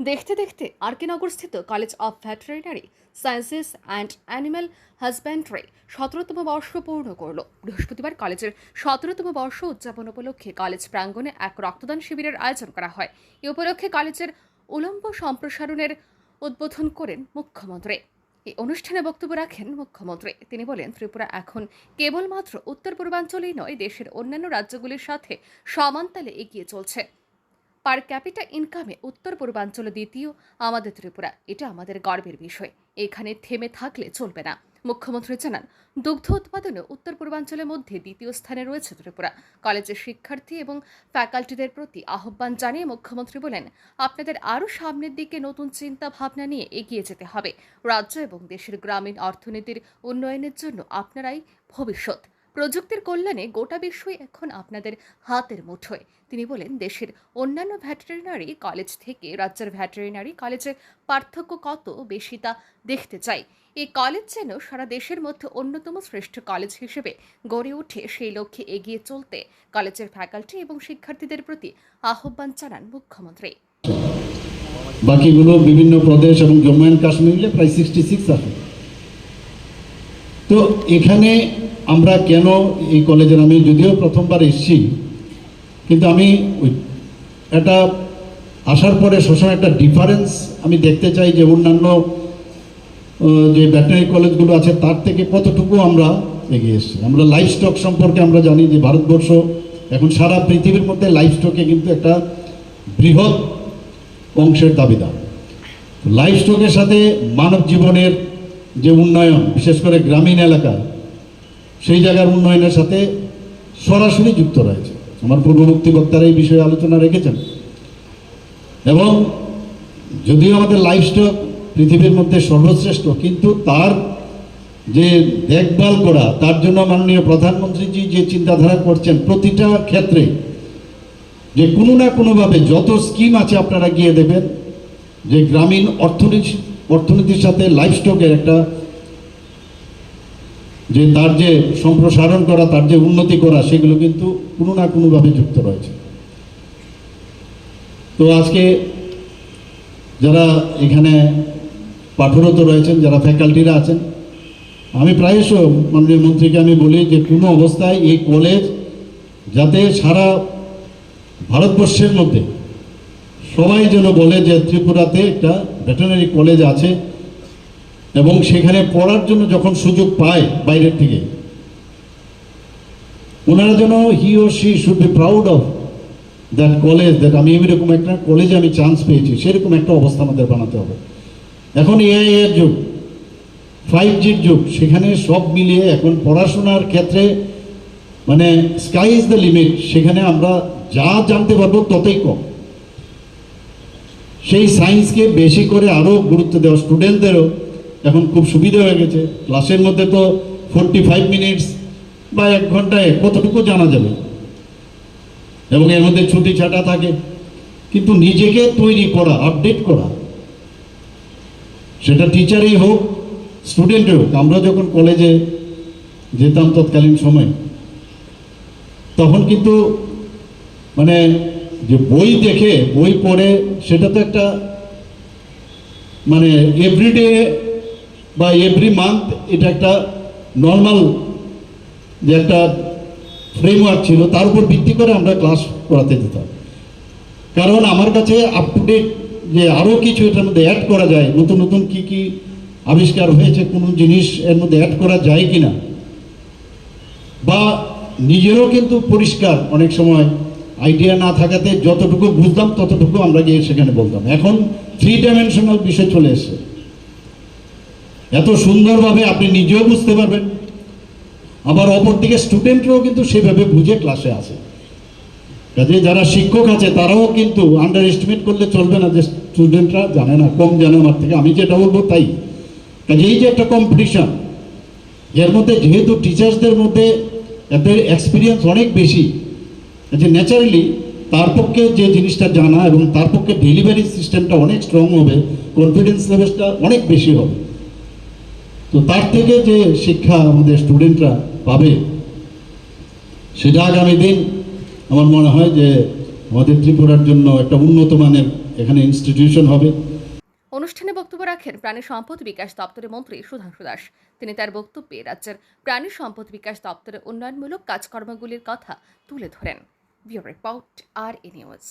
দেখতে দেখতে আরকেনগরস্থিত college of veterinary sciences and animal husbandry সতেরোতম বর্ষ পূর্ণ করল। বৃহস্পতিবার কলেজের সতেরোতম বর্ষ উদযাপন উপলক্ষে কলেজ প্রাঙ্গণে এক রক্তদান শিবিরের আয়োজন করা হয়। এ উপলক্ষে কলেজের উলম্ব সম্প্রসারণের উদ্বোধন করেন মুখ্যমন্ত্রী। এই অনুষ্ঠানে বক্তব্য রাখেন মুখ্যমন্ত্রী। তিনি বলেন, ত্রিপুরা এখন কেবলমাত্র উত্তর পূর্বাঞ্চলেই নয়, দেশের অন্যান্য রাজ্যগুলির সাথে সমানতালে এগিয়ে চলছে। পার ক্যাপিটা ইনকামে উত্তর পূর্বাঞ্চল দ্বিতীয়, আমাদের ত্রিপুরা। এটা আমাদের গর্বের বিষয়। এখানে থেমে থাকলে চলবে না। মুখ্যমন্ত্রী জানান, দুগ্ধ উৎপাদনে উত্তর পূর্বাঞ্চলের মধ্যে দ্বিতীয় স্থানে রয়েছে ত্রিপুরা। কলেজের শিক্ষার্থী এবং ফ্যাকাল্টিদের প্রতি আহ্বান জানিয়ে মুখ্যমন্ত্রী বলেন, আপনাদের আরও সামনের দিকে নতুন চিন্তা ভাবনা নিয়ে এগিয়ে যেতে হবে। রাজ্য এবং দেশের গ্রামীণ অর্থনীতির উন্নয়নের জন্য আপনারাই ভবিষ্যৎ। প্রযুক্তির কল্যাণে গোটা বিশ্বই এখন আপনাদের হাতের মুঠোয়। তিনি বলেন, দেশের অন্যান্য ভ্যাটেরিনারি কলেজ থেকে রাজ্যের ভ্যাটেরিনারি কলেজের পার্থক্য কত বেশি তা দেখতে চাই। এই কলেজ যেন সারা দেশের মধ্যে অন্যতম শ্রেষ্ঠ কলেজ হিসেবে গড়ে উঠে সেই লক্ষ্যে এগিয়ে চলতে কলেজের ফ্যাকাল্টি এবং শিক্ষার্থীদের প্রতি আহ্বান জানান মুখ্যমন্ত্রী। বাকিগুলো বিভিন্ন প্রদেশ এবং জম্মু অ্যান্ড কাশ্মীর প্রায় সিক্সটি সিক্স আছে। তো এখানে আমরা কেন এই কলেজের আমি যদিও প্রথমবার এসেছি, কিন্তু আমি একটা আসার পরে সবসময় একটা ডিফারেন্স আমি দেখতে চাই যে অন্যান্য যে ভেটেনারি কলেজগুলো আছে, তার থেকে কতটুকু আমরা এগিয়ে এসেছি। আমরা লাইফ স্টক সম্পর্কে আমরা জানি যে ভারতবর্ষ এখন সারা পৃথিবীর মধ্যে লাইফ স্টকে কিন্তু একটা বৃহৎ অংশের দাবিদার। লাইফ স্টকের সাথে মানব জীবনের যে উন্নয়ন, বিশেষ করে গ্রামীণ এলাকা সেই জায়গার উন্নয়নের সাথে সরাসরি যুক্ত রয়েছে। আমার পূর্ববর্তী বক্তারা এই বিষয়ে আলোচনা রেখেছেন। এবং যদিও আমাদের লাইফ স্টক পৃথিবীর মধ্যে সর্বশ্রেষ্ঠ, কিন্তু তার যে দেখভাল করা, তার জন্য মাননীয় প্রধানমন্ত্রীজি যে চিন্তাধারা করছেন, প্রতিটা ক্ষেত্রে যে কোনো না কোনোভাবে যত স্কিম আছে আপনারা গিয়ে দেবেন, যে গ্রামীণ অর্থনীতি অর্থনীতির সাথে লাইফ স্টকের একটা যে তার যে সম্প্রসারণ করা, তার যে উন্নতি করা, সেগুলো কিন্তু কোনো না কোনোভাবে যুক্ত রয়েছে। তো আজকে যারা এখানে পাঠরত রয়েছেন, যারা ফ্যাকাল্টিরা আছেন, আমি প্রায়শ মাননীয় মন্ত্রীকে আমি বলি যে কোনো অবস্থায় এই কলেজ যাতে সারা ভারতবর্ষের মধ্যে সবাই যেন বলে যে ত্রিপুরাতে একটা ভেটেনারি কলেজ আছে এবং সেখানে পড়ার জন্য যখন সুযোগ পায় বাইরের থেকে, ওনারা যেন he or she should be proud of that college that আমি এরকম একটা কলেজে আমি চান্স পেয়েছি, সেরকম একটা অবস্থা আমাদের বানাতে হবে। এখন এআই এর যুগ ফাইভ জির যুগ, সেখানে সব মিলিয়ে এখন পড়াশোনার ক্ষেত্রে মানে স্কাই ইজ দ্য লিমিট সেখানে আমরা যা জানতে পারব ততই কম। সেই সায়েন্সকে বেশি করে আরও গুরুত্ব দেওয়া স্টুডেন্টদেরও এখন খুব সুবিধা হয়ে গেছে। ক্লাসের মধ্যে তো ফোরটি ফাইভ মিনিটস বা এক ঘন্টায় কতটুকু জানা যাবে? এবং এর মধ্যে ছুটি ছাটা থাকে। কিন্তু নিজেকে তৈরি করা আপডেট করা, সেটা টিচারই হোক স্টুডেন্টই হোক, আমরা যখন কলেজে যেতাম তৎকালীন সময়, তখন কিন্তু মানে যে বই দেখে, বই পড়ে, সেটা তো একটা মানে এভরিডে বা এভরি মান্থ এটা একটা নর্মাল যে একটা ফ্রেমওয়ার্ক ছিল, তার উপর ভিত্তি করে আমরা ক্লাস করাতে যেতাম। কারণ আমার কাছে আপ টু ডেট যে আরও কিছু এটার মধ্যে অ্যাড করা যায়, নতুন নতুন কি কি আবিষ্কার হয়েছে, কোনো জিনিস এর মধ্যে অ্যাড করা যায় কি না বা নিজেরও কিন্তু পরিষ্কার অনেক সময় আইডিয়া না থাকাতে যতটুকু বুঝতাম ততটুকু আমরা গিয়ে সেখানে বলতাম। এখন থ্রি ডাইমেনশনাল বিষয় চলে এসছে। এত সুন্দরভাবে আপনি নিজেও বুঝতে পারবেন। আবার অপর দিকে স্টুডেন্টরাও কিন্তু সেভাবে বুঝে ক্লাসে আসে। কাজে যারা শিক্ষক আছে, তারাও কিন্তু আন্ডার এস্টিমেট করলে চলবে না যে স্টুডেন্টরা জানে না, কম জানে আমার থেকে। আমি যেটা বলব তাই। কাজে এই যে একটা কম্পিটিশান এর মধ্যে যেহেতু টিচার্সদের মধ্যে এদের এক্সপিরিয়েন্স অনেক বেশি যে ন্যাচারালি তার পক্ষে যে জিনিসটা জানা এবং তার পক্ষে ডেলিভারি সিস্টেমটা অনেক স্ট্রং হবে কনফিডেন্স লেভেলটা অনেক বেশি হবে। তো তার থেকে যে শিক্ষা আমাদের স্টুডেন্টরা পাবে, সেটা আগামী দিন আমার মনে হয় যে আমাদের ত্রিপুরার জন্য একটা উন্নত মানের এখানে ইনস্টিটিউশন হবে। অনুষ্ঠানে বক্তব্য রাখেন প্রাণী সম্পদ বিকাশ দপ্তরের মন্ত্রী সুধাংশু দাস। তিনি তার বক্তব্যে রাজ্যের প্রাণী সম্পদ বিকাশ দপ্তরের উন্নয়নমূলক কাজকর্মগুলির কথা তুলে ধরেন। রিপোর্ট, আর এ নিউজ।